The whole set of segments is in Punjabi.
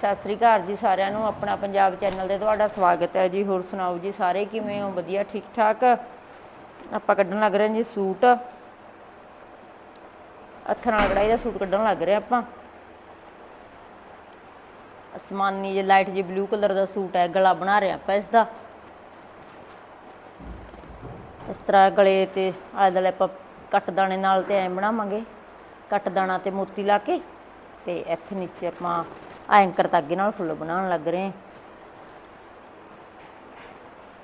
ਸਤਿ ਸ੍ਰੀ ਅਕਾਲ ਜੀ ਸਾਰਿਆਂ ਨੂੰ, ਆਪਣਾ ਪੰਜਾਬ ਚੈਨਲ ਤੇ ਤੁਹਾਡਾ ਸਵਾਗਤ ਹੈ ਜੀ। ਹੋਰ ਸੁਣਾਓ ਜੀ ਸਾਰੇ ਕਿਵੇਂ ਹੋ? ਵਧੀਆ ਠੀਕ ਠਾਕ ਆਪਾਂ ਕੱਢਣ ਲੱਗ ਰਹੇ ਹਾਂ ਜੀ ਸੂਟ। ਹੱਥ ਨਾਲ ਕਢਾਈ ਦਾ ਸੂਟ ਕੱਢਣ ਲੱਗ ਰਹੇ ਹਾਂ ਆਪਾਂ। ਅਸਮਾਨੀ ਜੇ ਲਾਈਟ ਜੇ ਬਲੂ ਕਲਰ ਦਾ ਸੂਟ ਹੈ, ਗਲਾ ਬਣਾ ਰਹੇ ਹਾਂ ਆਪਾਂ ਇਸ ਦਾ। ਇਸ ਤਰ੍ਹਾਂ ਗਲੇ ਤੇ ਆਲੇ ਦੁਆਲੇ ਆਪਾਂ ਕੱਟ ਦਾਣੇ ਨਾਲ ਤੇ ਐਂ ਬਣਾਵਾਂਗੇ। ਕੱਟ ਦਾਣਾ ਤੇ ਮੋਤੀ ਲਾ ਕੇ ਤੇ ਇੱਥੇ ਨੀਚੇ ਆਪਾਂ ਐਂਕਰ ਤਾਗੇ ਨਾਲ ਫੁੱਲ ਬਣਾਉਣ ਲੱਗ ਰਹੇ।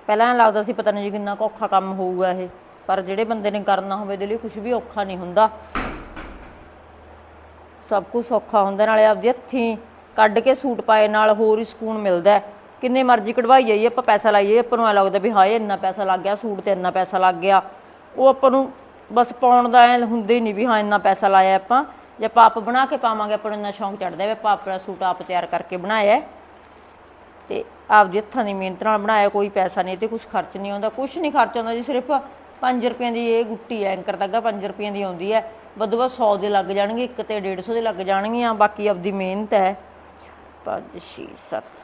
ਪਹਿਲਾਂ ਐਂ ਲੱਗਦਾ ਸੀ ਪਤਾ ਨਹੀਂ ਜੀ ਕਿੰਨਾ ਕੁ ਔਖਾ ਕੰਮ ਹੋਊਗਾ ਇਹ, ਪਰ ਜਿਹੜੇ ਬੰਦੇ ਨੇ ਕਰਨਾ ਹੋਵੇ ਇਹਦੇ ਲਈ ਕੁਝ ਵੀ ਔਖਾ ਨਹੀਂ ਹੁੰਦਾ। ਸਭ ਕੁਝ ਔਖਾ ਹੁੰਦਾ, ਨਾਲੇ ਆਪਦੇ ਹੱਥੀਂ ਕੱਢ ਕੇ ਸੂਟ ਪਾਏ ਨਾਲ ਹੋਰ ਹੀ ਸਕੂਨ ਮਿਲਦਾ ਕਿੰਨੇ ਮਰਜ਼ੀ ਕਢਵਾਈ ਜਾਈਏ, ਆਪਾਂ ਪੈਸਾ ਲਾਈਏ ਆਪਾਂ ਨੂੰ ਐ ਲੱਗਦਾ ਵੀ ਹਾਏ ਇੰਨਾ ਪੈਸਾ ਲੱਗ ਗਿਆ, ਸੂਟ ਤੇ ਇੰਨਾ ਪੈਸਾ ਲੱਗ ਗਿਆ। ਉਹ ਆਪਾਂ ਨੂੰ ਬਸ ਪਾਉਣ ਦਾ ਐ ਹੁੰਦਾ ਹੀ ਨਹੀਂ ਵੀ ਹਾਂ ਇੰਨਾ ਪੈਸਾ ਲਾਇਆ ਆਪਾਂ। ਜੇ ਆਪਾਂ ਆਪ ਬਣਾ ਕੇ ਪਾਵਾਂਗੇ, ਆਪਾਂ ਨੂੰ ਇੰਨਾ ਸ਼ੌਂਕ ਚੜਦਾ ਵੀ ਪਾਪ ਦਾ ਸੂਟ ਆਪ ਤਿਆਰ ਕਰਕੇ ਬਣਾਇਆ ਹੈ। ਤੇ ਆਪਦੇ ਹੱਥਾਂ ਦੀ ਮਿਹਨਤ ਨਾਲ ਬਣਾਇਆ, ਕੋਈ ਪੈਸਾ ਨਹੀਂ, ਤੇ ਕੁਝ ਖਰਚ ਨਹੀਂ ਆਉਂਦਾ। ਕੁਝ ਨਹੀਂ ਖਰਚ ਆਉਂਦਾ ਜੀ, ਸਿਰਫ 5 ਰੁਪਏ ਦੀ ਇਹ ਗੁੱਟੀ ਹੈ, ਐਂਕਰ ਤੱਕ 5 ਰੁਪਏ ਦੀ ਆਉਂਦੀ ਹੈ। ਵੱਧ ਵੱਧ 100 ਦੇ ਲੱਗ ਜਾਣਗੇ, ਇੱਕ ਤੇ 150 ਦੇ ਲੱਗ ਜਾਣਗੀਆਂ, ਬਾਕੀ ਆਪਦੀ ਮਿਹਨਤ ਹੈ। 5 6 7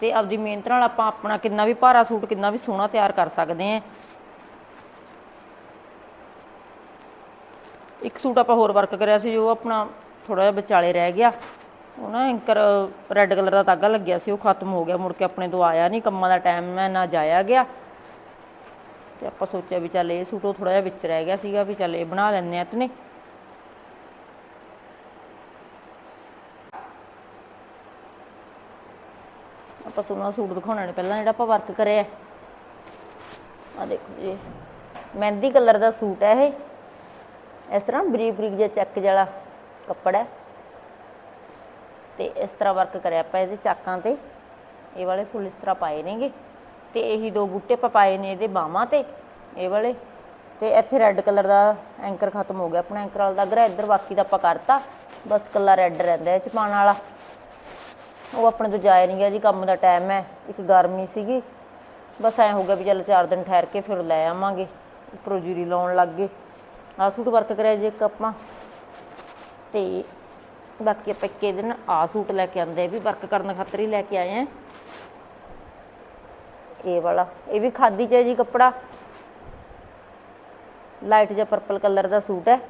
ਤੇ ਆਪਦੀ ਮਿਹਨਤ ਨਾਲ ਆਪਾਂ ਆਪਣਾ ਕਿੰਨਾ ਵੀ ਭਾਰਾ ਸੂਟ, ਕਿੰਨਾ ਵੀ ਸੋਹਣਾ ਤਿਆਰ ਕਰ ਸਕਦੇ ਹਾਂ। ਇੱਕ ਸੂਟ ਆਪਾਂ ਹੋਰ ਵਰਕ ਕਰਿਆ ਸੀ ਜੋ ਆਪਣਾ ਥੋੜਾ ਜਿਹਾ ਵਿਚਾਲੇ ਰਹਿ ਗਿਆ। ਉਹ ਨਾ ਐਂਕਰ ਰੈੱਡ ਕਲਰ ਦਾ ਧਾਗਾ ਲੱਗਿਆ ਸੀ, ਉਹ ਖਤਮ ਹੋ ਗਿਆ, ਮੁੜ ਕੇ ਆਪਣੇ ਤੋਂ ਆਇਆ ਨਹੀਂ, ਕੰਮਾਂ ਦਾ ਟਾਈਮ ਮੈਂ ਨਾ ਜਾਇਆ ਗਿਆ। ਤੇ ਆਪਾਂ ਸੋਚਿਆ ਵੀ ਚੱਲ ਇਹ ਸੂਟ ਉਹ ਥੋੜਾ ਜਿਹਾ ਵਿੱਚ ਰਹਿ ਗਿਆ ਸੀਗਾ ਵੀ ਚੱਲ ਇਹ ਬਣਾ ਲੈਂਦੇ ਆ ਇਤਨੇ। ਆਪਾਂ ਸੋਹਣਾ ਸੂਟ ਦਿਖਾਉਣਾ ਨੇ, ਪਹਿਲਾਂ ਜਿਹੜਾ ਆਪਾਂ ਵਰਕ ਕਰਿਆ। ਆ ਦੇਖੋ ਜੀ, ਮਹਿੰਦੀ ਕਲਰ ਦਾ ਸੂਟ ਹੈ ਇਹ। ਇਸ ਤਰ੍ਹਾਂ ਬਰੀਕ ਬਰੀਕ ਜਿਹਾ ਚੈੱਕ ਜਿਹੜਾ ਕੱਪੜਾ ਹੈ। ਤੇ ਇਸ ਤਰ੍ਹਾਂ ਵਰਕ ਕਰਿਆ ਆਪਾਂ ਇਹਦੇ ਚਾਕਾਂ ਤੇ। ਇਹ ਵਾਲੇ ਫੁੱਲ ਇਸ ਤਰ੍ਹਾਂ ਪਾਏ ਨੇਗੇ। ਤੇ ਇਹੀ ਦੋ ਬੂਟੇ ਆਪਾਂ ਪਾਏ ਨੇ ਇਹਦੇ ਬਾਹਾਂ ਤੇ, ਇਹ ਵਾਲੇ। ਤੇ ਇੱਥੇ ਰੈੱਡ ਕਲਰ ਦਾ ਐਂਕਰ ਖਤਮ ਹੋ ਗਿਆ ਆਪਣਾ ਐਂਕਰ ਵਾਲਾ ਲੱਗ ਰਿਹਾ। ਇੱਧਰ ਬਾਕੀ ਦਾ ਆਪਾਂ ਕਰਤਾ। ਬਸ ਕੱਲਾ ਰੈੱਡ ਰਹਿੰਦਾ ਇਹ ਚ ਪਾਉਣ ਵਾਲਾ। ਉਹ ਆਪਣੇ ਤੋਂ ਜਾਇਆ ਨਹੀਂ ਗਿਆ ਜੀ, ਕੰਮ ਦਾ ਟਾਈਮ ਹੈ। ਇੱਕ ਗਰਮੀ ਸੀਗੀ। ਬਸ ਐ ਹੋ ਗਿਆ ਵੀ ਚੱਲ ਚਾਰ ਦਿਨ ਠਹਿਰ ਕੇ ਫਿਰ ਲੈ ਆਵਾਂਗੇ। ਉੱਪਰੋਂ ਜੀਰੀ ਲਾਉਣ ਲੱਗ ਗਏ। ਆਹ ਸੂਟ ਵਰਕ ਕਰਿਆ ਜੇ ਇੱਕ ਆਪਾਂ। ਤੇ ਬਾਕੀ ਆਪਾਂ ਇੱਕ ਦਿਨ ਆ ਸੂਟ ਲੈ ਕੇ ਆਂਦੇ ਵੀ ਵਰਕ ਕਰਨ ਖਾਤਰ ਹੀ ਲੈ ਕੇ ਆਏ ਆ। ਇਹ ਵਾਲਾ, ਇਹ ਵੀ ਖਾਦੀ ਚ ਹੈ ਜੀ ਕੱਪੜਾ। ਲਾਈਟ ਜਿਹਾ ਪਰਪਲ ਕਲਰ ਦਾ ਸੂਟ ਹੈ।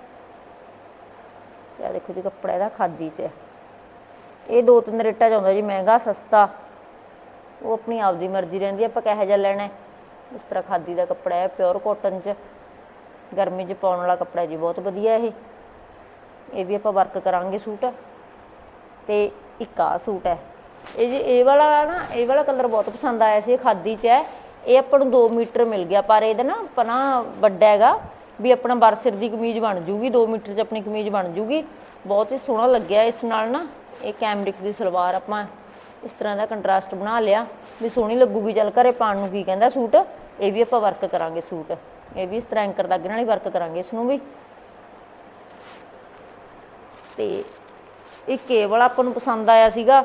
ਇਹ ਦੇਖੋ ਜੀ ਕੱਪੜਾ ਇਹਦਾ ਖਾਦੀ ਚ ਹੈ। ਇਹ ਦੋ ਤਿੰਨ ਰੇਟਾਂ ਚ ਆਉਂਦਾ ਜੀ, ਮਹਿੰਗਾ, ਸਸਤਾ। ਉਹ ਆਪਣੀ ਆਪਦੀ ਮਰਜ਼ੀ ਰਹਿੰਦੀ ਆਪਾਂ ਕਿਹੋ ਜਿਹਾ ਲੈਣਾ ਇਸ ਤਰ੍ਹਾਂ ਖਾਦੀ ਦਾ ਕੱਪੜਾ ਹੈ ਪਿਓਰ ਕਾਟਨ ਚ। ਗਰਮੀ 'ਚ ਪਾਉਣ ਵਾਲਾ ਕੱਪੜਾ ਜੀ ਬਹੁਤ ਵਧੀਆ ਇਹ। ਇਹ ਵੀ ਆਪਾਂ ਵਰਕ ਕਰਾਂਗੇ ਸੂਟ। ਤੇ ਇੱਕ ਆ ਸੂਟ ਹੈ। ਇਹ ਜੀ, ਇਹ ਵਾਲਾ ਨਾ, ਇਹ ਵਾਲਾ ਕਲਰ ਬਹੁਤ ਪਸੰਦ ਆਇਆ ਸੀ, ਇਹ ਖਾਦੀ 'ਚ ਹੈ। ਇਹ ਆਪਾਂ ਨੂੰ 2 ਮੀਟਰ ਮਿਲ ਗਿਆ, ਪਰ ਇਹਦਾ ਨਾ ਆਪਣਾ ਵੱਡਾ ਹੈਗਾ ਵੀ ਆਪਣਾ ਬਰਸਿਰ ਦੀ ਕਮੀਜ਼ ਬਣ ਜੂਗੀ 2 ਮੀਟਰ 'ਚ ਆਪਣੀ ਕਮੀਜ਼ ਬਣ ਜੂਗੀ। ਬਹੁਤ ਹੀ ਸੋਹਣਾ ਲੱਗਿਆ ਇਸ ਨਾਲ ਨਾ। ਇਹ ਕੈਮਰਿਕ ਦੀ ਸਲਵਾਰ ਆਪਾਂ ਇਸ ਤਰ੍ਹਾਂ ਦਾ ਕੰਟਰਾਸਟ ਬਣਾ ਲਿਆ ਵੀ ਸੋਹਣੀ ਲੱਗੂਗੀ। ਚੱਲ ਘਰੇ ਪਾਉਣ ਨੂੰ ਕੀ ਕਹਿੰਦਾ ਸੂਟ? ਇਹ ਵੀ ਆਪਾਂ ਵਰਕ ਕਰਾਂਗੇ ਸੂਟ। ਇਹ ਵੀ ਇਸ ਤਰ੍ਹਾਂ ਐਂਕਰ ਦਾਗੇ ਨਾਲ ਹੀ ਵਰਕ ਕਰਾਂਗੇ ਇਸ ਨੂੰ ਵੀ। ਤੇ ਇੱਕ ਇਹ ਵਾਲਾ ਆਪਾਂ ਨੂੰ ਪਸੰਦ ਆਇਆ ਸੀਗਾ।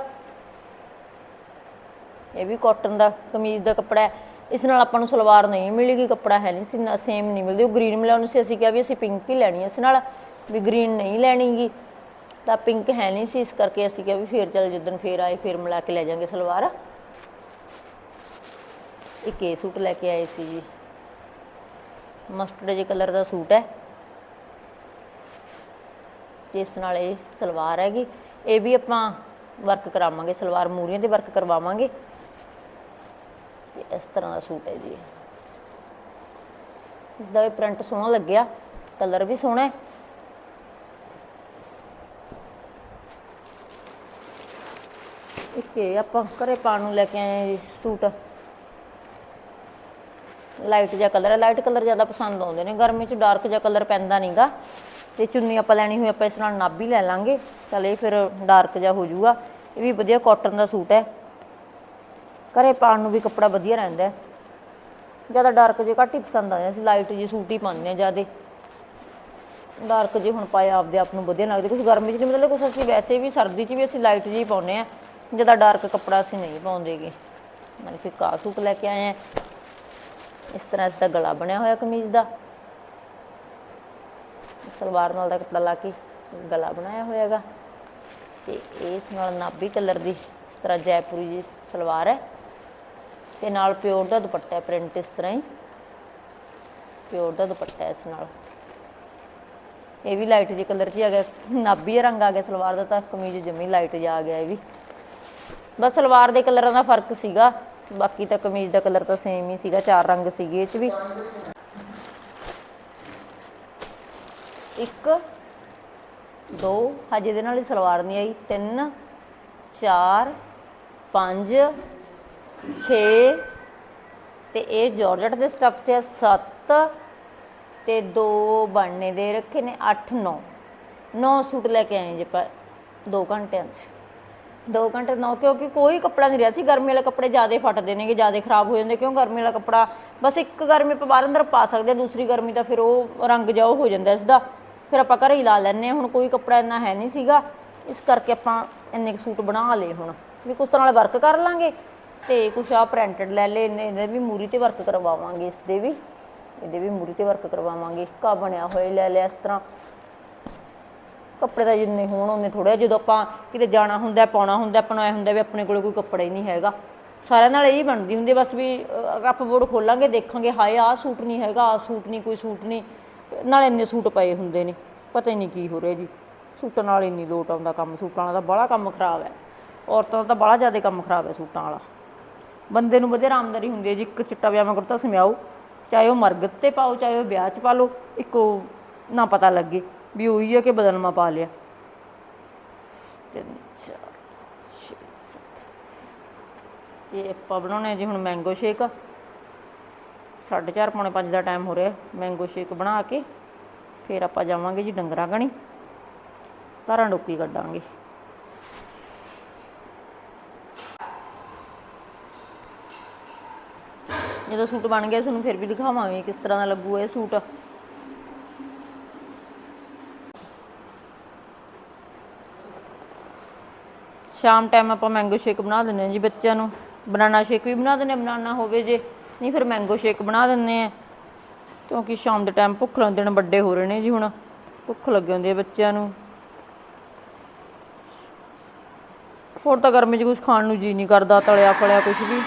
ਇਹ ਵੀ ਕਾਟਨ ਦਾ ਕਮੀਜ਼ ਦਾ ਕੱਪੜਾ ਹੈ। ਇਸ ਨਾਲ ਆਪਾਂ ਨੂੰ ਸਲਵਾਰ ਨਹੀਂ ਮਿਲੇਗੀ, ਕੱਪੜਾ ਹੈ ਨਹੀਂ ਸੀ ਸੇਮ ਨਹੀਂ ਮਿਲਦੀ। ਉਹ ਗ੍ਰੀਨ ਮਿਲਾਉਣੀ ਸੀ, ਅਸੀਂ ਕਿਹਾ ਵੀ ਅਸੀਂ ਪਿੰਕ ਹੀ ਲੈਣੀ ਹੈ ਇਸ ਨਾਲ, ਵੀ ਗ੍ਰੀਨ ਨਹੀਂ ਲੈਣੀਗੀ। ਤਾਂ ਪਿੰਕ ਹੈ ਨਹੀਂ ਸੀ, ਇਸ ਕਰਕੇ ਅਸੀਂ ਕਿਹਾ ਵੀ ਫੇਰ ਚੱਲ ਜਿੱਦਣ ਫੇਰ ਆਏ, ਫੇਰ ਮਿਲਾ ਕੇ ਲੈ ਜਾਾਂਗੇ ਸਲਵਾਰ। ਇੱਕ ਇਹ ਸੂਟ ਲੈ ਕੇ ਆਏ ਸੀ ਜੀ। ਮਸਟਰਡ ਜੇ ਕਲਰ ਦਾ ਸੂਟ ਹੈ। ਜਿਸ ਨਾਲ ਇਹ ਸਲਵਾਰ ਹੈਗੀ। ਇਹ ਵੀ ਆਪਾਂ ਵਰਕ ਕਰਾਵਾਂਗੇ, ਸਲਵਾਰ ਮੂਰੀਆਂ ਤੇ ਵਰਕ ਕਰਵਾਵਾਂਗੇ। ਤੇ ਇਸ ਤਰ੍ਹਾਂ ਦਾ ਸੂਟ ਹੈ ਜੀ। ਇਸ ਦਾ ਵੀ ਪ੍ਰਿੰਟ ਸੋਹਣਾ ਲੱਗਿਆ, ਕਲਰ ਵੀ ਸੋਹਣਾ ਹੈ। ਇੱਕ ਇਹ ਆਪਾਂ ਘਰੇ ਪਾਉਣ ਨੂੰ ਲੈ ਕੇ ਆਏ ਜੀ ਸੂਟ। ਲਾਈਟ ਜਿਹਾ ਕਲਰ ਹੈ, ਲਾਈਟ ਕਲਰ ਜ਼ਿਆਦਾ ਪਸੰਦ ਆਉਂਦੇ ਨੇ। ਗਰਮੀ 'ਚ ਡਾਰਕ ਜਿਹਾ ਕਲਰ ਪੈਂਦਾ ਨਹੀਂਗਾ ਤੇ ਚੁੰਨੀ ਆਪਾਂ ਲੈਣੀ ਹੋਈ, ਆਪਾਂ ਇਸ ਨਾਲ ਨਾਭੀ ਲੈ ਲਾਂਗੇ। ਚਲ ਇਹ ਫਿਰ ਡਾਰਕ ਜਿਹਾ ਹੋ ਜਾਊਗਾ। ਇਹ ਵੀ ਵਧੀਆ ਕਾਟਨ ਦਾ ਸੂਟ ਹੈ। ਘਰੇ ਪਾਉਣ ਨੂੰ ਵੀ ਕੱਪੜਾ ਵਧੀਆ ਰਹਿੰਦਾ ਹੈ। ਜ਼ਿਆਦਾ ਡਾਰਕ ਜਿਹੇ ਘੱਟ ਹੀ ਪਸੰਦ ਆਉਂਦੇ ਅਸੀਂ ਲਾਈਟ ਜਿਹੇ ਸੂਟ ਹੀ ਪਾਉਂਦੇ ਆ ਜ਼ਿਆਦੇ। ਡਾਰਕ ਜਿਹੇ ਹੁਣ ਪਾਏ ਆਪਦੇ ਆਪ ਨੂੰ ਵਧੀਆ ਲੱਗਦੇ। ਕੁਝ ਗਰਮੀ 'ਚ ਨਹੀਂ ਮਤਲਬ ਕੁਝ ਅਸੀਂ ਵੈਸੇ ਵੀ ਸਰਦੀ 'ਚ ਵੀ ਅਸੀਂ ਲਾਈਟ ਜਿਹੇ ਪਾਉਂਦੇ ਆ ਜ਼ਿਆਦਾ ਡਾਰਕ ਕੱਪੜਾ ਅਸੀਂ ਨਹੀਂ ਪਾਉਂਦੇਗੇ। ਮਤਲਬ ਫਿਰ ਕਾ ਸੂਟ ਲੈ ਕੇ ਆਏ ਆ ਇਸ ਤਰ੍ਹਾਂ ਇਸ ਦਾ ਗਲਾ ਬਣਿਆ ਹੋਇਆ ਕਮੀਜ਼ ਦਾ। ਸਲਵਾਰ ਨਾਲ ਦਾ ਕੱਪੜਾ ਲਾ ਕੇ ਗਲਾ ਬਣਾਇਆ ਹੋਇਆ ਹੈਗਾ ਤੇ ਇਸ ਨਾਲ ਨਾਭੀ ਕਲਰ ਦੀ ਇਸ ਤਰ੍ਹਾਂ ਜੈਪੁਰੀ ਜੀ ਸਲਵਾਰ ਹੈ। ਤੇ ਨਾਲ ਪਿਓਰ ਦਾ ਦੁਪੱਟਾ ਪ੍ਰਿੰਟ ਇਸ ਤਰ੍ਹਾਂ ਹੀ। ਪਿਓਰ ਦਾ ਦੁਪੱਟਾ ਇਸ ਨਾਲ। ਇਹ ਵੀ ਲਾਈਟ ਜੀ ਕਲਰ 'ਚ ਹੀ ਆ ਗਿਆ। ਨਾਭੀ ਰੰਗ ਆ ਗਿਆ ਸਲਵਾਰ ਦਾ ਤਾਂ ਕਮੀਜ਼ ਜਮੀ ਲਾਈਟ ਜਿਹਾ ਆ ਗਿਆ ਇਹ ਵੀ। ਬਸ ਸਲਵਾਰ ਦੇ ਕਲਰਾਂ ਦਾ ਫ਼ਰਕ ਸੀਗਾ। ਬਾਕੀ ਤਾਂ ਕਮੀਜ਼ ਦਾ ਕਲਰ ਤਾਂ ਸੇਮ ਹੀ ਸੀਗਾ, ਚਾਰ ਰੰਗ ਸੀਗੇ ਇਹ 'ਚ ਵੀ। ਇੱਕ, ਦੋ, ਹਜੇ ਦੇ ਨਾਲ ਹੀ ਸਲਵਾਰ ਨਹੀਂ ਆਈ। ਤਿੰਨ, ਚਾਰ, ਪੰਜ 6 ਤੇ ਇਹ ਜਾਰਜਟ ਦੇ ਸਟੱਫ ਤੇ 7 ਤੇ ਦੋ ਬਣਨੇ ਦੇ ਰੱਖੇ ਨੇ 8 9 9 ਸੂਟ ਲੈ ਕੇ ਆਏ ਜੇ ਪਰ 2 ਘੰਟਿਆਂ 'ਚ। 2 ਘੰਟੇ ਨਾ, ਕਿਉਂਕਿ ਕੋਈ ਕੱਪੜਾ ਨਹੀਂ ਰਿਹਾ ਸੀ। ਗਰਮੀ ਵਾਲੇ ਕੱਪੜੇ ਜ਼ਿਆਦਾ ਫਟਦੇ ਨੇਗੇ, ਜ਼ਿਆਦਾ ਖਰਾਬ ਹੋ ਜਾਂਦੇ। ਕਿਉਂ? ਗਰਮੀ ਵਾਲਾ ਕੱਪੜਾ, ਬਸ ਇੱਕ ਗਰਮੀ ਆਪਾਂ ਬਾਹਰ ਅੰਦਰ ਪਾ ਸਕਦੇ ਹਾਂ, ਦੂਸਰੀ ਗਰਮੀ ਤਾਂ ਫਿਰ ਉਹ ਰੰਗ ਜਾਓ ਹੋ ਜਾਂਦਾ ਇਸ ਦਾ ਫਿਰ ਆਪਾਂ ਘਰੇ ਹੀ ਲਾ ਲੈਂਦੇ ਹਾਂ। ਹੁਣ ਕੋਈ ਕੱਪੜਾ ਇੰਨਾ ਹੈ ਨਹੀਂ ਸੀਗਾ। ਇਸ ਕਰਕੇ ਆਪਾਂ ਇੰਨੇ ਕੁ ਸੂਟ ਬਣਾ ਲਏ ਹੁਣ। ਵੀ ਕੁਛ ਤਰ੍ਹਾਂ ਨਾਲ ਵਰਕ ਕਰ ਲਾਂਗੇ। ਤੇ ਕੁਛ ਆ ਪ੍ਰਿੰਟਡ ਲੈ ਲਏ ਇਹਨੇ ਇਹਦੇ ਵੀ ਮੂਰੀ ਤੇ ਵਰਕ ਕਰਵਾਵਾਂਗੇ ਇਸ ਦੇ ਵੀ। ਇਹਦੇ ਵੀ ਮੂਰੀ ਤੇ ਵਰਕ ਕਰਵਾਵਾਂਗੇ। ਕਾ ਬਣਿਆ ਹੋਇਆ, ਲੈ ਲਿਆ ਇਸ ਤਰ੍ਹਾਂ। ਕੱਪੜੇ ਤਾਂ ਜਿੰਨੇ ਹੋਣ ਉਹਨੇ ਥੋੜਾ ਜਦੋਂ ਆਪਾਂ ਕਿਤੇ ਜਾਣਾ ਹੁੰਦਾ, ਪਾਉਣਾ ਹੁੰਦਾ ਆਪਾਂ ਨੂੰ ਐ ਹੁੰਦਾ ਵੀ ਆਪਣੇ ਕੋਲ ਕੋਈ ਕੱਪੜਾ ਹੀ ਨਹੀਂ ਹੈਗਾ। ਸਾਰਿਆਂ ਨਾਲ ਇਹੀ ਬਣਦੀ ਹੁੰਦੀ ਬਸ ਵੀ ਕੱਪ ਬੋਰਡ ਖੋਲਾਂਗੇ, ਦੇਖਾਂਗੇ, ਹਾਏ, ਆਹ ਸੂਟ ਨਹੀਂ ਹੈਗਾ, ਆਹ ਸੂਟ ਨਹੀਂ, ਕੋਈ ਸੂਟ ਨਹੀਂ। ਨਾਲ ਇੰਨੇ ਸੂਟ ਪਏ ਹੁੰਦੇ ਨੇ, ਪਤਾ ਹੀ ਨਹੀਂ ਕੀ ਹੋ ਰਿਹਾ ਜੀ। ਸੂਟਾਂ ਨਾਲ ਇੰਨੀ ਨਹੀਂ ਲੋਟ ਆਉਂਦਾ ਕੰਮ, ਸੂਟਾਂ ਵਾਲਾ ਤਾਂ ਬੜਾ ਕੰਮ ਖਰਾਬ ਹੈ। ਔਰਤਾਂ ਦਾ ਤਾਂ ਬੜਾ ਜ਼ਿਆਦਾ ਕੰਮ ਖਰਾਬ ਹੈ ਸੂਟਾਂ ਵਾਲਾ। ਬੰਦੇ ਨੂੰ ਵਧੀਆ ਆਰਾਮਦਾਰੀ ਹੁੰਦੀ ਹੈ ਜੀ, ਇੱਕ ਚਿੱਟਾ ਪਜਾਮਾ ਕੁੜਤਾ ਸਮਿਆਓ ਚਾਹੇ ਉਹ ਮਰਗਤ ਤੇ ਪਾਓ, ਚਾਹੇ ਉਹ ਵਿਆਹ 'ਚ ਪਾ ਲਓ, ਇੱਕੋ ਨਾ ਪਤਾ ਲੱਗੇ। ਵੀ ਉਹੀ ਆ ਕਿ ਬਦਲਮਾ ਪਾ ਲਿਆ। ਤਿੰਨ, ਚਾਰ, ਛੇ, ਸੱਤ। ਇਹ ਆਪਾਂ ਬਣਾਉਣੇ ਜੀ ਹੁਣ ਮੈਂਗੋ ਸ਼ੇਕ ਸਾਢੇ ਚਾਰ ਪੌਣੇ ਪੰਜ ਦਾ ਟਾਈਮ ਹੋ ਰਿਹਾ ਮੈਂਗੋ ਸ਼ੇਕ ਬਣਾ ਕੇ ਫਿਰ ਆਪਾਂ ਜਾਵਾਂਗੇ ਜੀ ਡੰਗਰਾਂ ਕਣੀ। ਧਾਰਾਂ ਡੋਕੀ ਕੱਢਾਂਗੇ। ਜਦੋਂ ਸੂਟ ਬਣ ਗਿਆ ਤੁਹਾਨੂੰ ਫਿਰ ਵੀ ਦਿਖਾਵਾਂਗੇ ਕਿਸ ਤਰ੍ਹਾਂ ਦਾ ਲੱਗੂ ਇਹ ਸੂਟ। ਸ਼ਾਮ ਟਾਈਮ ਆਪਾਂ ਮੈਂਗੋ ਸ਼ੇਕ ਬਣਾ ਦਿੰਦੇ ਹਾਂ ਜੀ ਬੱਚਿਆਂ ਨੂੰ। ਬਨਾਨਾ ਸ਼ੇਕ ਵੀ ਬਣਾ ਦਿੰਦੇ ਹਾਂ ਬਨਾਨਾ ਹੋਵੇ ਜੇ। ਨਹੀਂ ਫਿਰ ਮੈਂਗੋ ਸ਼ੇਕ ਬਣਾ ਦਿੰਦੇ ਆ ਕਿਉਂਕਿ ਸ਼ਾਮ ਦੇ ਟਾਈਮ ਭੁੱਖ ਲੱਗ ਦਿਨ ਵੱਡੇ ਹੋ ਰਹੇ ਨੇ ਜੀ ਹੁਣ। ਭੁੱਖ ਲੱਗੇ ਹੁੰਦੀ ਹੈ ਬੱਚਿਆਂ ਨੂੰ। ਹੋਰ ਤਾਂ ਗਰਮੀ 'ਚ ਕੁਝ ਖਾਣ ਨੂੰ ਜੀ ਨਹੀਂ ਕਰਦਾ, ਤਲਿਆ ਫਲਿਆ ਕੁਝ ਵੀ।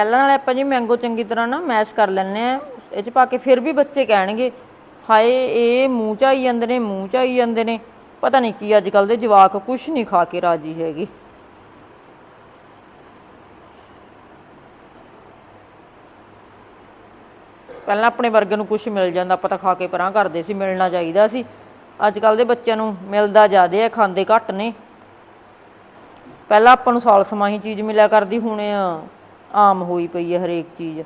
ਪਹਿਲਾਂ ਨਾਲ ਆਪਾਂ ਜੀ ਮੈਂਗੋ ਚੰਗੀ ਤਰ੍ਹਾਂ ਨਾ ਮੈਸ਼ ਕਰ ਲੈਣੇ ਆ ਇਹ ਚ ਪਾ ਕੇ ਫਿਰ ਵੀ ਬੱਚੇ ਕਹਿਣਗੇ, ਹਾਏ, ਇਹ ਮੂੰਹ ਚ ਆਈ ਜਾਂਦੇ ਨੇ, ਮੂੰਹ ਚ ਆਈ ਜਾਂਦੇ ਨੇ। ਪਤਾ ਨਹੀਂ ਕੀ ਅੱਜ ਕੱਲ ਦੇ ਜਵਾਕ ਕੁਛ ਨਹੀਂ ਖਾ ਕੇ ਰਾਜੀ ਹੈਗੀ। ਪਹਿਲਾਂ ਆਪਣੇ ਵਰਗੇ ਨੂੰ ਕੁਝ ਮਿਲ ਜਾਂਦਾ, ਆਪਾਂ ਤਾਂ ਖਾ ਕੇ ਪਰਾਂ ਕਰਦੇ ਸੀ, ਮਿਲਣਾ ਚਾਹੀਦਾ ਸੀ। ਅੱਜ ਕੱਲ ਦੇ ਬੱਚਿਆਂ ਨੂੰ ਮਿਲਦਾ ਜ਼ਿਆਦੇ ਆ, ਖਾਂਦੇ ਘੱਟ ਨੇ। ਪਹਿਲਾਂ ਆਪਾਂ ਨੂੰ ਸਾਲ ਸਮਾਹੀ ਚੀਜ਼ ਮਿਲਿਆ ਕਰਦੀ, ਹੁਣ ਆਮ ਹੋਈ ਪਈ ਹੈ ਹਰੇਕ ਚੀਜ਼।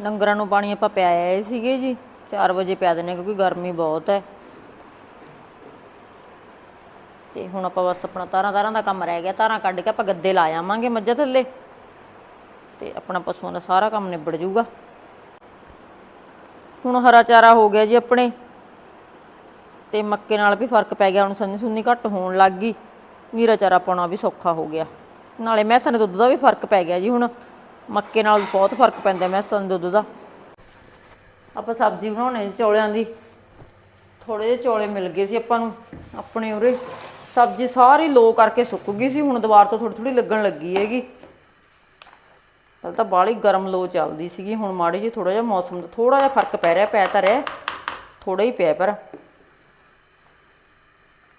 ਡੰਗਰਾਂ ਨੂੰ ਪਾਣੀ ਆਪਾਂ ਪਿਆਇਆ ਆਏ ਸੀਗੇ ਜੀ 4 ਵਜੇ ਪਿਆ ਦਿੰਦੇ ਕਿਉਂਕਿ ਗਰਮੀ ਬਹੁਤ ਹੈ। ਤੇ ਹੁਣ ਆਪਾਂ ਬਸ ਆਪਣਾ ਤਾਰਾਂ ਤਾਰਾਂ ਦਾ ਕੰਮ ਰਹਿ ਗਿਆ, ਤਾਰਾਂ ਕੱਢ ਕੇ ਆਪਾਂ ਗੱਦੇ ਲਾ ਆਵਾਂਗੇ ਮੱਝਾਂ ਥੱਲੇ। ਤੇ ਆਪਣਾ ਪਸ਼ੂਆਂ ਦਾ ਸਾਰਾ ਕੰਮ ਨਿਬੜ ਜਾਊਗਾ। ਹੁਣ ਹਰਾ ਚਾਰਾ ਹੋ ਗਿਆ ਜੀ ਆਪਣੇ। ਤੇ ਮੱਕੇ ਨਾਲ ਵੀ ਫ਼ਰਕ ਪੈ ਗਿਆ, ਹੁਣ ਸੰਨੀ ਸੁੰਨੀ ਘੱਟ ਹੋਣ ਲੱਗ ਗਈ। ਨੀਰਾ ਚਾਰਾ ਪਾਉਣਾ ਵੀ ਸੌਖਾ ਹੋ ਗਿਆ। ਨਾਲੇ ਮੈਸਾਂ ਦੇ ਦੁੱਧ ਦਾ ਵੀ ਫ਼ਰਕ ਪੈ ਗਿਆ ਜੀ ਹੁਣ। ਮੱਕੇ ਨਾਲ ਬਹੁਤ ਫ਼ਰਕ ਪੈਂਦਾ ਮੈਸਾਂ ਦੇ ਦੁੱਧ ਦਾ। ਆਪਾਂ ਸਬਜ਼ੀ ਬਣਾਉਣੇ ਜੀ ਚੌਲਿਆਂ ਦੀ। ਥੋੜੇ ਜਿਹੇ ਚੌਲੇ ਮਿਲ ਗਏ ਸੀ ਆਪਾਂ ਨੂੰ, ਆਪਣੇ ਉਰੇ। ਸਬਜ਼ੀ ਸਾਰੀ ਲੋ ਕਰਕੇ ਸੁੱਕ ਗਈ ਸੀ, ਹੁਣ ਦੁਬਾਰ ਤੋਂ ਥੋੜੀ ਥੋੜੀ ਲੱਗਣ ਲੱਗੀ ਹੈਗੀ। ਪਹਿਲਾਂ ਤਾਂ ਬਾਹਲੀ ਗਰਮ ਲੋ ਚੱਲਦੀ ਸੀਗੀ, ਹੁਣ ਮਾੜੀ ਜੀ ਥੋੜਾ ਜਿਹਾ ਮੌਸਮ ਦਾ ਥੋੜਾ ਜਿਹਾ ਫ਼ਰਕ ਪੈ ਰਿਹਾ, ਪੈ ਤਾਂ ਰਿਹਾ ਥੋੜਾ ਹੀ ਪਿਆ ਪਰ।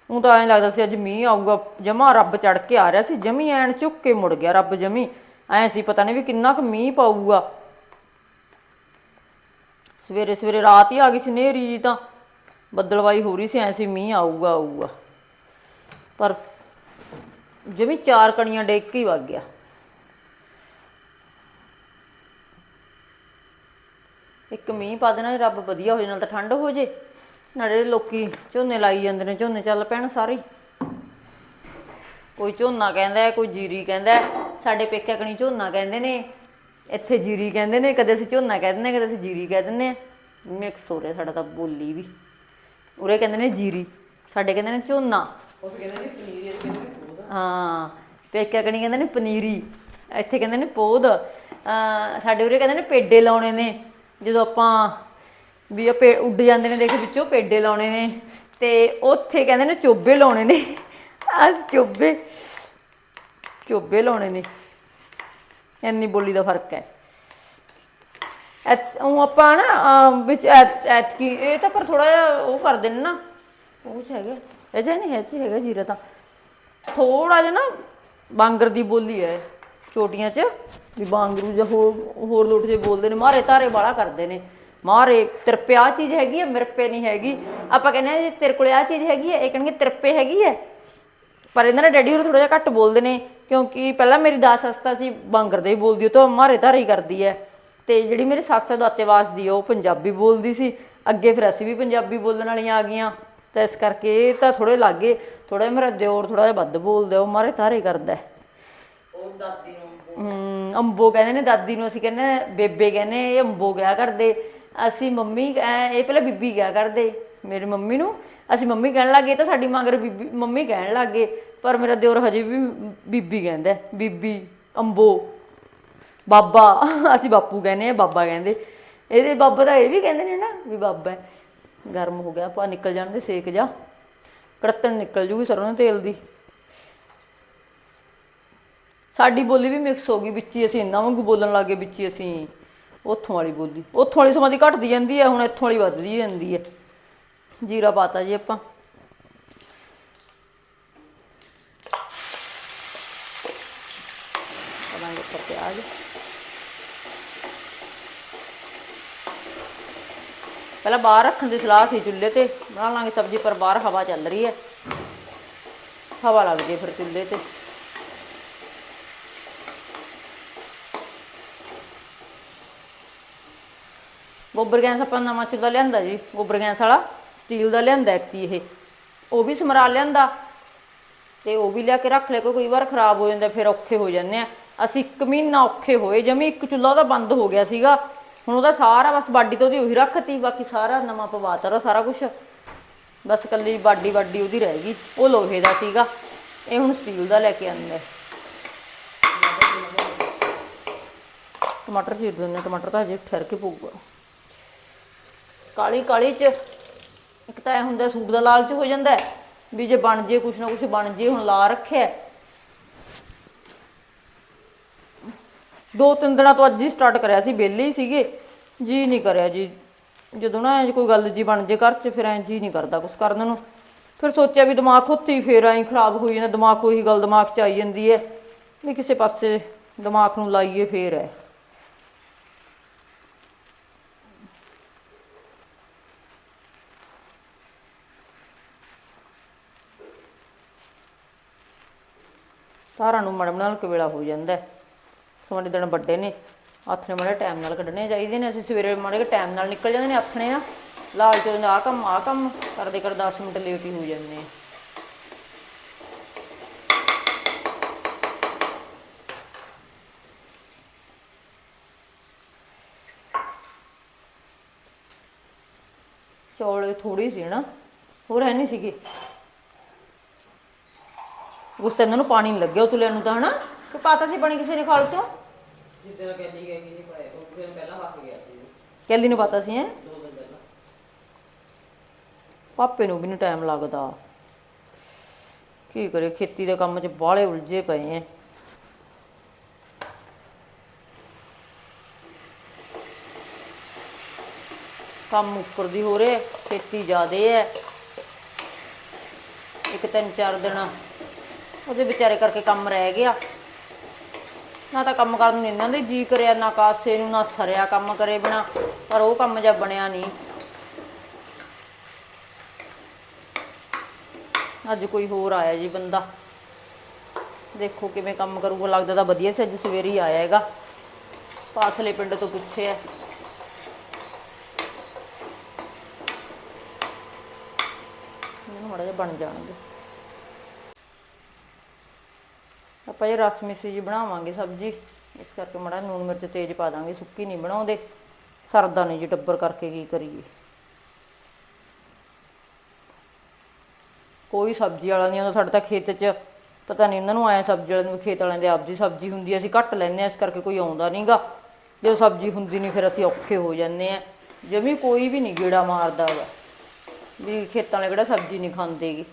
ਉਹ ਤਾਂ ਐਂ ਲੱਗਦਾ ਸੀ, ਅੱਜ ਮੀਂਹ ਆਊਗਾ, ਜਮਾ ਰੱਬ ਚੜ ਕੇ ਆ ਰਿਹਾ ਸੀ, ਜਮੀ ਐਨ ਝੁੱਕ ਕੇ ਮੁੜ ਗਿਆ, ਰੱਬ ਜਮੀ। ਐ ਸੀ, ਪਤਾ ਨਹੀਂ ਵੀ ਕਿੰਨਾ ਕੁ ਮੀਂਹ ਪਾਊਗਾ। ਸਵੇਰੇ ਸਵੇਰੇ ਰਾਤ ਹੀ ਆ ਗਈ ਸੀ ਨੇਰੀ ਜੀ ਤਾਂ। ਬੱਦਲਵਾਈ ਹੋ ਰਹੀ ਸੀ, ਐ ਸੀ ਮੀਂਹ ਆਊਗਾ ਆਊਗਾ। ਪਰ ਜਿਵੇਂ ਚਾਰ ਕਣੀਆਂ ਡੇਕ ਹੀ ਵਗ ਗਿਆ। ਇੱਕ ਮੀਂਹ ਪਾ ਦੇਣਾ, ਰੱਬ ਵਧੀਆ ਹੋ ਜਾਣਾ ਤਾਂ ਠੰਡ ਹੋ ਜੇ। ਨਾਲੇ ਲੋਕੀ ਝੋਨੇ ਲਾਈ ਜਾਂਦੇ ਨੇ, ਝੋਨੇ ਚੱਲ ਪੈਣ ਸਾਰੇ। ਕੋਈ ਝੋਨਾ ਕਹਿੰਦਾ ਕੋਈ ਜੀਰੀ ਕਹਿੰਦਾ ਸਾਡੇ ਪੇਕੇ ਕਣੀ ਝੋਨਾ ਕਹਿੰਦੇ ਨੇ ਇੱਥੇ ਜੀਰੀ ਕਹਿੰਦੇ ਨੇ ਕਦੇ ਅਸੀਂ ਝੋਨਾ ਕਹਿ ਦਿੰਦੇ ਹਾਂ, ਕਦੇ ਅਸੀਂ ਜੀਰੀ ਕਹਿ ਦਿੰਦੇ ਆ। ਮਿਕਸ ਹੋ ਰਿਹਾ ਸਾਡਾ ਤਾਂ ਬੋਲੀ ਵੀ। ਉਰੇ ਕਹਿੰਦੇ ਨੇ ਜੀਰੀ ਸਾਡੇ ਕਹਿੰਦੇ ਨੇ ਝੋਨਾ। ਉਸ ਕਹਿੰਦੇ ਨੇ ਪਨੀਰ ਇਸ ਕਹਿੰਦੇ ਨੇ ਹਾਂ ਪੇਕਿਆ ਕਣੀ ਕਹਿੰਦੇ ਨੇ ਪਨੀਰੀ ਇੱਥੇ ਕਹਿੰਦੇ ਨੇ ਪੋਦ। ਅਹ ਸਾਡੇ ਉਰੇ ਕਹਿੰਦੇ ਨੇ ਪੇਡੇ ਲਾਉਣੇ ਨੇ ਜਦੋਂ ਆਪਾਂ ਵੀ ਉਹ ਪੇ ਉੱਡ ਜਾਂਦੇ ਨੇ ਦੇਖ ਵਿੱਚੋਂ ਪੇਡੇ ਲਾਉਣੇ ਨੇ ਤੇ ਉੱਥੇ ਕਹਿੰਦੇ ਨੇ ਚੋਬੇ ਲਾਉਣੇ ਨੇ। ਅਸ ਚੋਬੇ। ਚੋਬੇ ਲਾਉਣੇ ਨੇ। ਇੰਨੀ ਬੋਲੀ ਦਾ ਫ਼ਰਕ ਹੈ। ਉਹ ਆਪਾਂ ਨਾ ਵਿੱਚ ਐਤ ਇਹ ਤਾਂ ਪਰ ਥੋੜਾ ਜਿਹਾ ਉਹ ਕਰਦੇ ਨੇ ਨਾ। ਉਹ ਚ ਹੈਗਾ। ਇਹ ਚ ਨਹੀਂ ਹੈ ਚ ਹੈਗਾ ਜੀਰਾ ਤਾਂ। ਥੋੜਾ ਜਿਹਾ ਨਾ ਬਾਂਗਰ ਦੀ ਬੋਲੀ ਹੈ, ਚੋਟੀਆਂ ਚ। ਵੀ ਬਾਂਗਰੂ ਜਾਂ ਹੋਰ ਹੋਰ ਲੋਟ ਜੇ ਬੋਲਦੇ ਨੇ, ਮਾਰੇ ਤਾਰੇ ਵਾਲਾ ਕਰਦੇ ਨੇ। ਮਾਰੇ ਤਿਰਪੇ ਚੀਜ਼ ਹੈਗੀ ਹੈ ਮਿਰਪੇ ਨਹੀਂ ਹੈਗੀ। ਆਪਾਂ ਕਹਿੰਦੇ ਆ ਜੀ ਤੇਰੇ ਕੋਲੇ ਆ ਚੀਜ਼ ਹੈਗੀ ਹੈ, ਇਹ ਕਹਿਣਗੇ ਤਿਰਪੇ ਹੈਗੀ ਹੈ। ਪਰ ਇਹਨਾਂ ਦੇ ਡੈਡੀ ਹੋਰ ਥੋੜਾ ਜਿਹਾ ਘੱਟ ਬੋਲਦੇ ਨੇ ਕਿਉਂਕਿ ਪਹਿਲਾਂ ਮੇਰੀ ਦਾਸ ਸਸਤਾ ਸੀ ਬਾਂਗਰ ਦੇ ਹੀ ਬੋਲਦੀ ਉਹ ਤਾਂ ਮਾਰੇ ਧਾਰੇ ਕਰਦੀ ਹੈ। ਤੇ ਜਿਹੜੀ ਮੇਰੀ ਸੱਸ ਹੈ ਦਾਤੇਵਾਸ ਦੀ ਉਹ ਪੰਜਾਬੀ ਬੋਲਦੀ ਸੀ। ਅੱਗੇ ਫਿਰ ਅਸੀਂ ਵੀ ਪੰਜਾਬੀ ਬੋਲਣ ਵਾਲੀਆਂ ਆ ਗਈਆਂ। ਤਾਂ ਇਸ ਕਰਕੇ ਇਹ ਤਾਂ ਥੋੜੇ ਲਾਗੇ ਥੋੜਾ ਮੇਰਾ ਦਿਓਰ ਥੋੜਾ ਜਿਹਾ ਵੱਧ ਬੋਲਦਾ ਉਹ ਮਾਰੇ ਧਾਰੇ ਕਰਦਾ। ਉਹ ਦਾਦੀ ਨੂੰ ਹਮ, ਅੰਬੋ ਕਹਿੰਦੇ ਨੇ ਦਾਦੀ ਨੂੰ ਅਸੀਂ ਕਹਿੰਦੇ ਬੇਬੇ ਕਹਿੰਦੇ ਇਹ ਅੰਬੋ ਕਿਹਾ ਕਰਦੇ? ਅਸੀਂ ਮੰਮੀ ਇਹ ਪਹਿਲਾਂ ਬੀਬੀ ਕਿਹਾ ਕਰਦੇ? ਮੇਰੀ ਮੰਮੀ ਨੂੰ। ਅਸੀਂ ਮੰਮੀ ਕਹਿਣ ਲੱਗੇ ਤਾਂ ਸਾਡੀ ਮਗਰ ਬੀਬੀ ਮੰਮੀ ਕਹਿਣ ਲੱਗੇ ਪਰ ਮੇਰਾ ਦਿਓਰ ਹਜੇ ਵੀ ਬੀਬੀ ਕਹਿੰਦਾ ਹੈ, ਬੀਬੀ ਅੰਬੋ ਬਾਬਾ ਅਸੀਂ ਬਾਪੂ ਕਹਿੰਦੇ ਆ ਬਾਬਾ ਕਹਿੰਦੇ। ਇਹਦੇ ਬਾਬਾ ਤਾਂ ਇਹ ਵੀ ਕਹਿੰਦੇ ਨੇ ਨਾ ਵੀ ਬਾਬਾ ਹੈ। ਗਰਮ ਹੋ ਗਿਆ ਆਪਾਂ ਨਿਕਲ ਜਾਣ ਦੇ ਸੇਕ ਜਾ। ਕੜਤਣ ਨਿਕਲ ਜੂਗੀ ਸਰੋਂ ਦੇ ਤੇਲ ਦੀ। ਸਾਡੀ ਬੋਲੀ ਵੀ ਮਿਕਸ ਹੋ ਗਈ ਵਿੱਚ ਹੀ ਅਸੀਂ ਇੰਨਾ ਵਾਂਗੂ ਬੋਲਣ ਲੱਗੇ ਵਿੱਚ ਹੀ ਅਸੀਂ। ਉੱਥੋਂ ਵਾਲੀ ਬੋਲੀ ਉੱਥੋਂ ਵਾਲੀ ਸਮਾਂ ਦੀ ਘਟਦੀ ਜਾਂਦੀ ਹੈ ਹੁਣ ਇੱਥੋਂ ਵਾਲੀ ਵੱਧਦੀ ਜਾਂਦੀ ਹੈ। ਜੀਰਾ ਪਾਤਾ ਜੀ ਆਪਾਂ। ਪਾਵਾਂਗੇ ਉੱਪਰ ਪਿਆਜ਼। ਪਹਿਲਾਂ ਬਾਹਰ ਰੱਖਣ ਦੀ ਸਲਾਹ ਸੀ ਚੁੱਲ੍ਹੇ ਤੇ। ਬਣਾ ਲਾਂਗੇ ਸਬਜ਼ੀ, ਪਰ ਬਾਹਰ ਹਵਾ ਚੱਲ ਰਹੀ ਹੈ। ਹਵਾ ਲੱਗ ਜੇ ਫਿਰ ਚੁੱਲ੍ਹੇ ਤੇ। ਗੋਬਰ ਗੈਸ ਆਪਾਂ ਨਵਾਂ ਚੁੱਲ੍ਹਾ ਲਿਆਂਦਾ ਜੀ, ਗੋਬਰ ਗੈਸ ਵਾਲਾ। ਸਟੀਲ ਦਾ ਲਿਆਂਦਾ ਐਕਤੀ ਇਹ। ਉਹ ਵੀ ਸਮਰਾ ਲਿਆਂਦਾ ਤੇ ਉਹ ਵੀ ਲਿਆ ਕੇ ਰੱਖ ਲਿਆ, ਕੋਈ ਕਈ ਵਾਰ ਖਰਾਬ ਹੋ ਜਾਂਦਾ, ਫਿਰ ਔਖੇ ਹੋ ਜਾਂਦੇ ਆ। ਅਸੀਂ ਇੱਕ ਮਹੀਨਾ ਔਖੇ ਹੋਏ, ਜਮੀ ਇੱਕ ਚੁੱਲ੍ਹਾ ਉਹਦਾ ਬੰਦ ਹੋ ਗਿਆ ਸੀਗਾ। ਹੁਣ ਉਹਦਾ ਸਾਰਾ ਬਸ ਬਾਡੀ ਤੋਂ ਉਹਦੀ ਉਹੀ ਰੱਖਤੀ, ਬਾਕੀ ਸਾਰਾ ਨਵਾਂ ਪਵਾਤਾ ਰ ਸਾਰਾ ਕੁਝ ਬਸ ਕੱਲੀ ਬਾਡੀ ਬਾਡੀ ਉਹਦੀ ਰਹਿ ਗਈ, ਉਹ ਲੋਹੇ ਦਾ ਸੀਗਾ। ਇਹ ਹੁਣ ਸਟੀਲ ਦਾ ਲੈ ਕੇ ਆਂਦਾ ਟਮਾਟਰ ਚੀਰ ਦਿੰਦੇ ਟਮਾਟਰ ਤਾਂ ਹਜੇ ਠਹਿਰ ਕੇ ਪਊਗਾ। ਕਾਲੀ ਕਾਲੀ ਚ ਇੱਕ ਤਾਂ ਇਹ ਹੁੰਦਾ ਸੂਪ ਦਾ ਲਾਲਚ ਹੋ ਜਾਂਦਾ ਹੈ, ਵੀ ਜੇ ਬਣ ਜੇ ਕੁਛ ਨਾ ਕੁਛ ਬਣ ਜੇ ਹੁਣ ਲਾ ਰੱਖਿਆ ਹੈ। ਦੋ ਤਿੰਨ ਦਿਨਾਂ ਤੋਂ ਅੱਜ ਹੀ ਸਟਾਰਟ ਕਰਿਆ ਸੀ ਵਿਹਲੇ ਹੀ ਸੀਗੇ। ਜੀ ਨਹੀਂ ਕਰਿਆ ਜੀ। ਜਦੋਂ ਨਾ ਇੰਝ ਕੋਈ ਗੱਲ ਜੀ ਬਣ ਜੇ ਘਰ 'ਚ ਫਿਰ ਐਂ ਜੀ ਨਹੀਂ ਕਰਦਾ ਕੁਛ ਕਰਨ ਨੂੰ। ਫਿਰ ਸੋਚਿਆ ਵੀ ਦਿਮਾਗ ਉੱਥੇ ਹੀ ਫੇਰ ਐਂ ਖਰਾਬ ਹੋਈ ਜਾਂਦਾ ਦਿਮਾਗ ਉਹੀ ਗੱਲ ਦਿਮਾਗ 'ਚ ਆਈ ਜਾਂਦੀ ਹੈ ਵੀ ਕਿਸੇ ਪਾਸੇ ਦਿਮਾਗ ਨੂੰ ਲਾਈਏ ਫੇਰ ਹੈ। ਸਾਰਾ ਨੂੰ ਮੜਮ ਨਾਲ ਕਵੇਲਾ ਹੋ ਜਾਂਦਾ ਹੈ। ਸਮਾਂ ਦਿਨ ਵੱਡੇ ਨੇ ਆਥਣੇ ਮਾੜੇ ਟਾਈਮ ਨਾਲ ਕੱਢਣੇ ਚਾਹੀਦੇ ਨੇ। ਅਸੀਂ ਸਵੇਰੇ ਮਾੜੇ ਟਾਈਮ ਨਾਲ ਨਿਕਲ ਜਾਂਦੇ ਨੇ ਆਥਣੇ ਨਾ, ਲਾਲ ਚੋਂ ਆਹ ਕੰਮ ਆਹ ਕੰਮ, ਕਰਦੇ ਕਰ 10 ਮਿੰਟ ਲੇਟ ਹੀ ਹੋ ਜਾਂਦੇ ਆ। ਚੌਲ ਥੋੜੀ ਸੀ ਨਾ, ਹੋਰ ਹੈ ਨਹੀਂ ਸੀਗੇ। ਉਸ ਤੇ ਇਹਨਾਂ ਨੂੰ ਪਾਣੀ ਨਹੀਂ ਲੱਗਿਆ ਉਤਲੇ ਨੂੰ ਤਾਂ ਹਨਾ। ਤੇ ਪਾਤਾ ਸੀ ਪਾਣੀ ਕਿਸੇ ਨੇ ਖਾਲ ਚੋਂ ਜਿੱਦਾਂ ਕਹਿੰਦੀ ਗਈ ਨਹੀਂ ਪਾਏ ਉਹ ਫਿਰ ਪਹਿਲਾਂ ਹੱਕ ਗਿਆ ਸੀ। ਕੈਲੀ ਨੂੰ ਪਤਾ ਸੀ ਹੈ? ਪਾਪੇ ਨੂੰ ਵੀ ਨਹੀਂ ਟਾਈਮ ਲੱਗਦਾ। ਕੀ ਕਰੇ ਖੇਤੀ ਦੇ ਕੰਮ 'ਚ ਬਾਹਲੇ ਉਲਝੇ ਪਏ ਐ। ਕੰਮ ਉੱਪਰ ਦੀ ਹੋ ਰਿਹਾ ਖੇਤੀ ਜ਼ਿਆਦੇ ਐ। ਇੱਕ ਤਿੰਨ ਚਾਰ ਦਿਨ ਉਹਦੇ ਵਿਚਾਰੇ ਕਰਕੇ ਕੰਮ ਰਹਿ ਗਿਆ। ਨਾ ਤਾਂ ਕੰਮ ਕਰਨ ਨੂੰ ਇਹਨਾਂ ਦੇ ਜੀ ਕਰਿਆ, ਨਾ ਕਾਸੇ ਨੂੰ, ਨਾ ਸਰਿਆ ਕੰਮ ਕਰੇ ਬਿਨਾ, ਪਰ ਉਹ ਕੰਮ ਜਾਂ ਬਣਿਆ ਨਹੀਂ। ਅੱਜ ਕੋਈ ਹੋਰ ਆਇਆ ਜੀ ਬੰਦਾ। ਦੇਖੋ ਕਿਵੇਂ ਕੰਮ ਕਰੂਗਾ, ਲੱਗਦਾ ਤਾਂ ਵਧੀਆ ਸੀ, ਅੱਜ ਸਵੇਰੇ ਹੀ ਆਇਆ ਹੈਗਾ। ਪਾਸਲੇ ਪਿੰਡ ਤੋਂ ਪੁੱਛਿਆ ਮੈਨੂੰ ਮਾੜਾ ਜਿਹਾ ਬਣ ਜਾਣਗੇ। ਆਪਾਂ ਇਹ ਰਸ ਮਿਸਰੀ ਜੀ ਬਣਾਵਾਂਗੇ ਸਬਜੀ। ਇਸ ਕਰਕੇ ਮਾੜਾ ਨੂਨ ਮਿਰਚ ਤੇਜ਼ ਪਾ ਦਾਂਗੇ, ਸੁੱਕੀ ਨਹੀਂ ਬਣਾਉਂਦੇ। ਸਰਦਾ ਨਹੀਂ ਜੀ ਟੱਬਰ ਕਰਕੇ ਕੀ ਕਰੀਏ। ਕੋਈ ਸਬਜ਼ੀ ਵਾਲਾ ਨਹੀਂ ਆਉਂਦਾ ਸਾਡੇ ਤਾਂ ਖੇਤ 'ਚ। ਪਤਾ ਨਹੀਂ ਉਹਨਾਂ ਨੂੰ ਆਇਆ ਸਬਜ਼ੀ ਵਾਲਿਆਂ ਨੂੰ, ਖੇਤ ਵਾਲਿਆਂ ਦੇ ਆਪਦੀ ਸਬਜ਼ੀ ਹੁੰਦੀ ਅਸੀਂ ਘੱਟ ਲੈਂਦੇ ਹਾਂ ਇਸ ਕਰਕੇ ਕੋਈ ਆਉਂਦਾ ਨਹੀਂਗਾ ਜਦੋਂ ਸਬਜ਼ੀ ਹੁੰਦੀ ਨਹੀਂ ਫਿਰ ਅਸੀਂ ਔਖੇ ਹੋ ਜਾਂਦੇ ਆ। ਜਮੀ ਕੋਈ ਵੀ ਨਹੀਂ ਗੇੜਾ ਮਾਰਦਾ ਵਾ। ਵੀ ਖੇਤਾਂ ਵਾਲੇ ਕਿਹੜਾ ਸਬਜ਼ੀ ਨਹੀਂ ਖਾਂਦੇਗੇ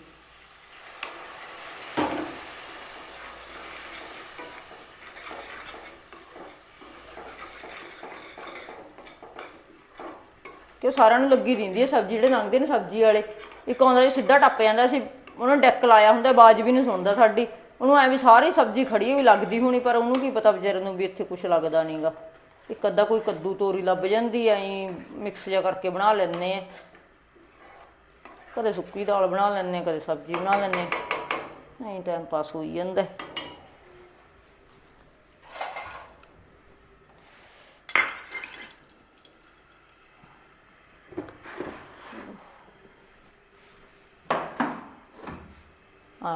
ਕਿ ਉਹ ਸਾਰਿਆਂ ਨੂੰ ਲੱਗੀ ਰਹਿੰਦੀ ਹੈ ਸਬਜ਼ੀ, ਜਿਹੜੇ ਲੰਘਦੇ ਨੇ ਸਬਜ਼ੀ ਵਾਲੇ। ਇੱਕ ਆਉਂਦਾ ਜੀ ਸਿੱਧਾ ਟੱਪ ਜਾਂਦਾ ਸੀ, ਉਹਨੂੰ ਡੈਕ ਲਾਇਆ ਹੁੰਦਾ ਬਾਜ ਵੀ ਨਹੀਂ ਸੁਣਦਾ ਸਾਡੀ। ਉਹਨੂੰ ਐਵੇਂ ਸਾਰੀ ਸਬਜ਼ੀ ਖੜੀ ਹੋਈ ਲੱਗਦੀ ਹੋਣੀ, ਪਰ ਉਹਨੂੰ ਕੀ ਪਤਾ ਵਿਚਾਰੇ ਨੂੰ ਵੀ ਇੱਥੇ ਕੁਝ ਲੱਗਦਾ ਨਹੀਂਗਾ ਇੱਕ ਅੱਧਾ ਕੋਈ ਕੱਦੂ ਤੋਰੀ ਲੱਭ ਜਾਂਦੀ ਐ, ਐਂ ਮਿਕਸ ਜਿਹਾ ਕਰਕੇ ਬਣਾ ਲੈਂਦੇ ਆ ਕਦੇ ਸੁੱਕੀ ਦਾਲ ਬਣਾ ਲੈਂਦੇ ਕਦੇ ਸਬਜ਼ੀ ਬਣਾ ਲੈਂਦੇ ਹਾਂ। ਟਾਈਮ ਪਾਸ ਹੋਈ ਜਾਂਦਾ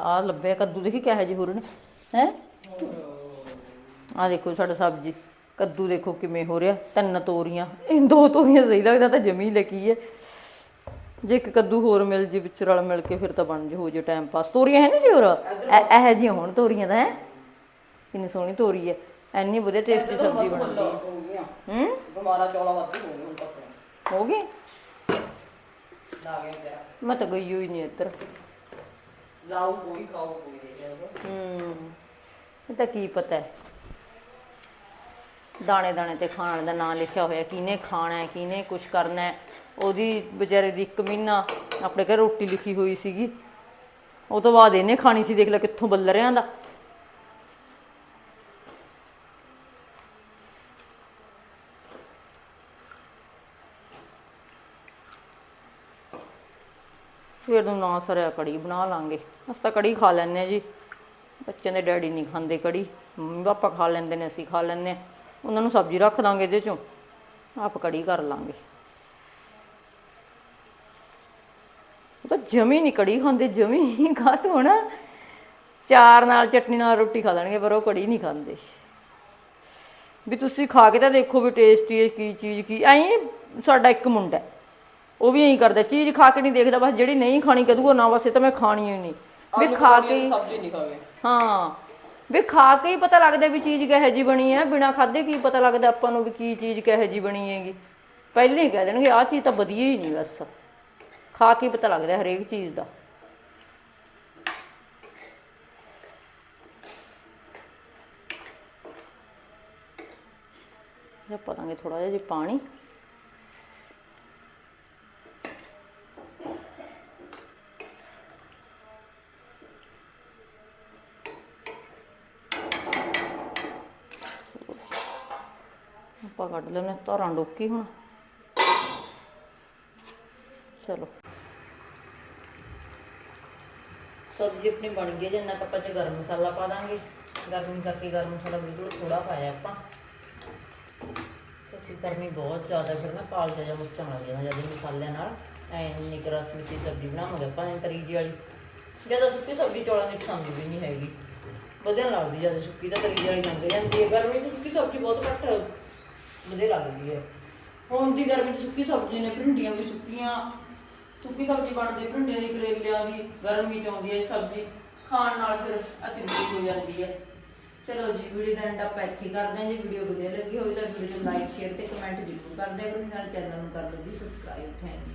ਆ ਲੱਭਿਆ ਕੱਦੂ ਦੇਖੀ ਕਿਹੋ ਜਿਹੇ ਹੋਰ ਨੇ ਹੈ? ਆ ਦੇਖੋ ਸਾਡਾ ਸਬਜ਼ੀ ਕੱਦੂ ਦੇਖੋ ਕਿਵੇਂ ਹੋ ਰਿਹਾ ਤਿੰਨ ਤੋਰੀਆਂ ਇਹ ਦੋ ਤੋਰੀਆਂ ਸਹੀ ਲੱਗਦਾ ਤਾਂ ਜਮੀ ਲੱਗੀ ਹੈ। ਜੇ ਇੱਕ ਕੱਦੂ ਹੋਰ ਮਿਲ ਜੇ ਵਿੱਚ ਰਲ ਮਿਲ ਕੇ ਫਿਰ ਤਾਂ ਬਣ ਜੇ ਹੋ ਜੇ ਟਾਈਮ ਪਾਸ ਤੋਰੀਆਂ ਹੈ ਨਹੀਂ ਸੀ ਹੋਰ? ਇਹ ਜਿਹੀਆਂ ਹੋਣ ਤੋਰੀਆਂ ਤਾਂ ਹੈ? ਕਿੰਨੀ ਸੋਹਣੀ ਤੋਰੀ ਹੈ ਐਨੀ ਵਧੀਆ ਟੇਸਟੀ ਸਬਜ਼ੀ ਬਣਦੀ ਹੈ। ਹੋ ਹੂੰ? ਬਿਮਾਰਾ ਚੌਲਾ ਵੱਧ ਹੋ ਹੁਣ ਤੱਕ ਹੋ ਗਈ ਮੈਂ ਤਾਂ ਗਈ ਹੋਈ ਨਹੀਂ ਇੱਧਰ। ਲਾਉ ਕੋਈ ਖਾਓ ਕੋਈ ਦੇ ਜਾਊਗਾ ਹੂੰ। ਇਹ ਤਾਂ ਕੀ ਪਤਾ ਹੈ। ਦਾਣੇ ਦਾਣੇ ਤੇ ਖਾਣ ਦਾ ਨਾਂ ਲਿਖਿਆ ਹੋਇਆ, ਕਿਹਨੇ ਖਾਣਾ ਹੈ, ਕਿਹਨੇ ਕੁਝ ਕਰਨਾ ਹੈ। ਉਹਦੀ ਵਿਚਾਰੇ ਦੀ ਇੱਕ ਮਹੀਨਾ ਆਪਣੇ ਘਰ ਰੋਟੀ ਲਿਖੀ ਹੋਈ ਸੀਗੀ। ਉਹ ਤੋਂ ਬਾਅਦ ਇਹਨੇ ਖਾਣੀ ਸੀ, ਦੇਖ ਲੈ ਕਿੱਥੋਂ ਬੱਲਰਿਆਂ ਦਾ ਸਵੇਰ ਨੂੰ ਨਾ ਸਰਿਆ ਕੜੀ ਬਣਾ ਲਾਂਗੇ। ਅਸੀਂ ਤਾਂ ਕੜੀ ਖਾ ਲੈਂਦੇ ਹਾਂ ਜੀ। ਬੱਚਿਆਂ ਦੇ ਡੈਡੀ ਨਹੀਂ ਖਾਂਦੇ ਕੜੀ। ਮੰਮੀ ਪਾਪਾ ਖਾ ਲੈਂਦੇ ਨੇ, ਅਸੀਂ ਖਾ ਲੈਂਦੇ ਹਾਂ। ਉਹਨਾਂ ਨੂੰ ਸਬਜ਼ੀ ਰੱਖ ਦਾਂਗੇ ਇਹਦੇ ਚੋਂ। ਆਪ ਕੜੀ ਕਰ ਲਾਂਗੇ। ਤਾਂ ਜਮੀ ਨਹੀਂ ਕੜੀ ਖਾਂਦੇ, ਜਮੀ ਖਾ ਖਾਤ ਹੋਣਾ ਚਾਰ ਨਾਲ ਚਟਨੀ ਨਾਲ ਰੋਟੀ ਖਾ ਲੈਣਗੇ, ਪਰ ਉਹ ਕੜੀ ਨਹੀਂ ਖਾਂਦੇ। ਵੀ ਤੁਸੀਂ ਖਾ ਕੇ ਤਾਂ ਦੇਖੋ ਵੀ ਟੇਸਟੀ ਹੈ ਕੀ ਚੀਜ਼, ਕੀ ਐਂ ਸਾਡਾ ਇੱਕ ਮੁੰਡਾ ਉਹ ਵੀ ਐਂ ਕਰਦਾ ਚੀਜ਼ ਖਾ ਕੇ ਨਹੀਂ ਦੇਖਦਾ ਬਸ ਜਿਹੜੀ ਨਹੀਂ ਖਾਣੀ ਕਦੂਗਾ ਨਾ ਬਸ ਇਹ ਤਾਂ ਮੈਂ ਖਾਣੀ ਹੀ ਨਹੀਂ। ਵੀ ਖਾ ਕੇ ਹੀ- ਸਬਜ਼ੀ ਨਹੀਂ ਖਾਵੇ ਹਾਂ ਵੀ ਖਾ ਕੇ ਹੀ ਪਤਾ ਲੱਗਦਾ ਵੀ ਚੀਜ਼ ਕਿਹੋ ਜੀ ਬਣੀ ਹੈ ਬਿਨਾ ਖਾਦੇ ਕੀ ਪਤਾ ਲੱਗਦਾ ਆਪਾਂ ਨੂੰ ਵੀ ਕੀ ਚੀਜ਼ ਕਿਹੋ ਜੀ ਬਣੀ ਹੈਗੀ। ਪਹਿਲੇ ਹੀ ਕਹਿ ਦੇਣਗੇ ਆਹ ਚੀਜ਼ ਤਾਂ ਵਧੀਆ ਹੀ ਨਹੀਂ ਬਸ। ਖਾ ਕੇ ਹੀ ਪਤਾ ਲੱਗਦਾ ਹਰੇਕ ਚੀਜ਼ ਦਾ। ਇਹ ਪਾਵਾਂਗੇ ਥੋੜਾ ਜਿਹਾ ਜੀ ਪਾਣੀ ਆਪਾਂ ਕੱਢ ਲੈਣੇ ਧਾਰਾਂ ਡੋਕੀ ਹੁਣ। ਚਲੋ। ਸਬਜ਼ੀ ਆਪਣੀ ਬਣ ਗਈ ਜਿੰਨਾ ਕੱਪਾ ਚ ਗਰਮ ਮਸਾਲਾ ਪਾ ਦਾਂਗੇ। ਗਰਮੀ ਕਰਕੇ ਗਰਮ ਮਸਾਲਾ ਬਿਲਕੁਲ ਥੋੜਾ ਪਾਇਆ ਆਪਾਂ। ਕਿਉਂਕਿ ਗਰਮੀ ਬਹੁਤ ਜ਼ਿਆਦਾ, ਫਿਰ ਨਾ ਪਾਲ ਜਾ ਮੁੱਚਾਂ ਲੱਗ ਜਾਂਦਾ ਜਦੋਂ ਮਸਾਲਿਆਂ ਨਾਲ ਐ ਨਿਕ ਰਸ ਸਬਜ਼ੀ ਬਣਾਵਾਂਗੇ ਆਪਾਂ, ਐ ਤਰੀ ਜਿਹੀ ਵਾਲੀ। ਜ਼ਿਆਦਾ ਸੁੱਕੀ ਸਬਜ਼ੀ ਚੌਲਾਂ ਦੀ ਪਸੰਦ ਵੀ ਨਹੀਂ ਹੈਗੀ। ਵਧੀਆ ਲੱਗਦੀ ਜ਼ਿਆਦਾ ਸੁੱਕੀ ਤਾਂ ਤਰੀ ਜਿਹੀ ਵਾਲੀ ਲੰਘ ਜਾਂਦੀ ਹੈ। ਗਰਮੀ ਚ ਸੁੱਕੀ ਸਬਜ਼ੀ ਬਹੁਤ ਘੱਟ ਵਧੀਆ ਲੱਗਦੀ ਹੈ ਹੁਣ ਦੀ ਗਰਮੀ ਚ ਸੁੱਕੀ ਸਬਜ਼ੀ ਨੇ ਭਿੰਡੀਆਂ ਵੀ ਸੁੱਕੀਆਂ। ਸੁੱਕੀ ਸਬਜ਼ੀ ਬਣਦੀ ਭਿੰਡੀਆਂ ਦੀ ਕਰੇਲਿਆਂ ਦੀ ਗਰਮੀ ਚ ਆਉਂਦੀ ਹੈ ਇਹ ਸਬਜ਼ੀ। ਖਾਣ ਨਾਲ ਫਿਰ ਅਸਿਡਿਟੀ ਹੋ ਜਾਂਦੀ ਹੈ ਚਲੋ ਜੀ ਵੀਡੀਓ ਦਾ ਐਂਡ ਆਪਾਂ ਇੱਥੇ ਕਰਦੇ ਹਾਂ। ਜੇ ਵੀਡੀਓ ਵਧੀਆ ਲੱਗੀ ਹੋਵੇ ਤਾਂ ਵੀਡੀਓ ਨੂੰ ਲਾਈਕ ਸ਼ੇਅਰ ਤੇ ਕਮੈਂਟ ਜ਼ਰੂਰ ਕਰ ਦਿਆ ਕਰੋ। ਨਾਲ ਚੈਨਲ ਨੂੰ ਕਰ ਲਓ ਜੀ ਸਬਸਕ੍ਰਾਈਬ ਥੈਂਕ